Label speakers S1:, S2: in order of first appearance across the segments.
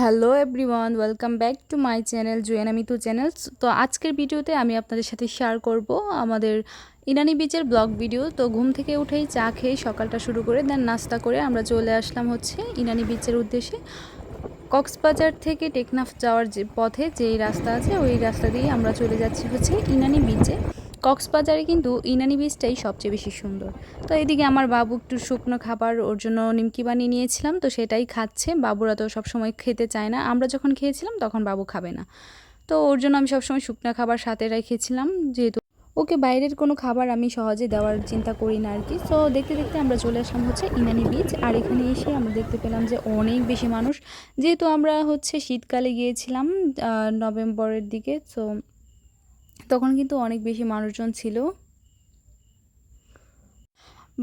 S1: Hello everyone, welcome back to my channel Juena Mitu channel. তো আজকের ভিডিওতে আমি আপনাদের সাথে শেয়ার করব আমাদের ইনানি বিচের ব্লগ ভিডিও। তো ঘুম থেকে উঠেই চা খেয়ে সকালটা শুরু করে দেন নাস্তা করে আমরা চলে আসলাম হচ্ছে ইনানি বিচের উদ্দেশ্যে। কক্সবাজার থেকে টেকনাফ যাওয়ার যে পথে যেই রাস্তা আছে, ওই রাস্তা দিয়ে আমরা চলে যাচ্ছি হচ্ছে ইনানি বিচে। কক্সবাজারে কিন্তু ইনানি বীজটাই সবচেয়ে বেশি সুন্দর। তো এদিকে আমার বাবু একটু শুকনো খাবার ওর জন্য নিমকি বানিয়ে নিয়েছিলাম, তো সেটাই খাচ্ছে। বাবুরা তো সবসময় খেতে চায় না। আমরা যখন খেয়েছিলাম তখন বাবু খাবে না। তো ওর জন্য আমি সবসময় শুকনো খাবার সাথে রেখেছিলাম, যেহেতু ওকে বাইরের কোনো খাবার আমি সহজে দেওয়ার চিন্তা করি না আর কি সো দেখতে দেখতে আমরা চলে আসলাম হচ্ছে ইনানি বিচ আর এখানে এসে আমরা দেখতে পেলাম যে অনেক বেশি মানুষ। যেহেতু আমরা হচ্ছে শীতকালে গিয়েছিলাম নভেম্বরের দিকে সো তখন কিন্তু অনেক বেশি মানুষজন ছিল।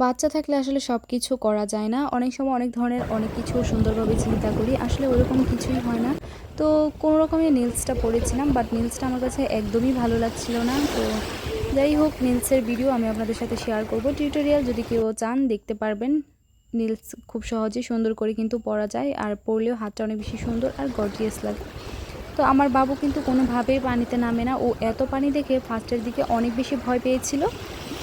S1: বাচ্চা থাকলে আসলে সব কিছু করা যায় না। অনেক সময় অনেক ধরনের অনেক কিছু সুন্দরভাবে চিন্তা করি, আসলে ওরকম কিছুই হয় না। তো কোনো রকমের নীলসটা পরেছিলাম বাট নীলসটা আমার কাছে একদমই ভালো লাগছিল না। তো যাই হোক, নীলসের ভিডিও আমি আপনাদের সাথে শেয়ার করব। টিউটোরিয়াল যদি কেউ চান, দেখতে পারবেন। নীলস খুব সহজে সুন্দর করে কিন্তু পরা যায়, আর পরলেও হাতটা অনেক বেশি সুন্দর আর গর্জিয়াস লাগে। তো আমার বাবু কিন্তু কোনোভাবেই পানিতে নামে না। ও এত পানি দেখে ফার্স্টের দিকে অনেক বেশি ভয় পেয়েছিল।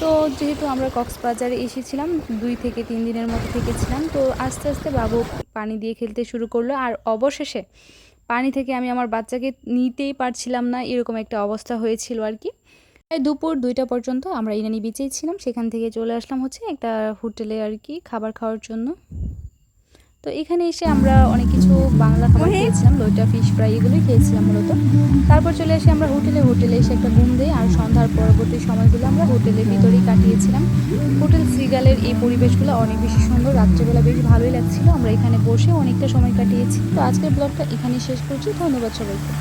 S1: তো যেহেতু আমরা কক্সবাজারে এসেছিলাম, দুই থেকে তিন দিনের মতো থেকেছিলাম, তো আস্তে আস্তে বাবু পানি দিয়ে খেলতে শুরু করল। আর অবশেষে পানি থেকে আমি আমার বাচ্চাকে নিতেই পারছিলাম না, এরকম একটা অবস্থা হয়েছিল আর কি। দুপুর দুইটা পর্যন্ত আমরা ইনানি বিচেই ছিলাম। সেখান থেকে চলে আসলাম হচ্ছে একটা হোটেলে আর কি, খাবার খাওয়ার জন্য। তো এখানে এসে আমরা অনেক কিছু বাংলা খাবার খেয়েছিলাম লইটা ফিশ ফ্রাই এগুলোই খেয়েছিলাম মূলত। তারপর চলে এসে আমরা হোটেলে হোটেলে এসে একটা ঘুম দিই আর সন্ধ্যার পরবর্তী সময়গুলো আমরা হোটেলের ভিতরেই কাটিয়েছিলাম। হোটেল সিগালের এই পরিবেশগুলো অনেক বেশি সুন্দর রাত্রেবেলা বেশ ভালোই লাগছিল। আমরা এখানে বসে অনেকটা সময় কাটিয়েছি। তো আজকের ব্লগটা এখানেই শেষ করছি। ধন্যবাদ সবাইকে।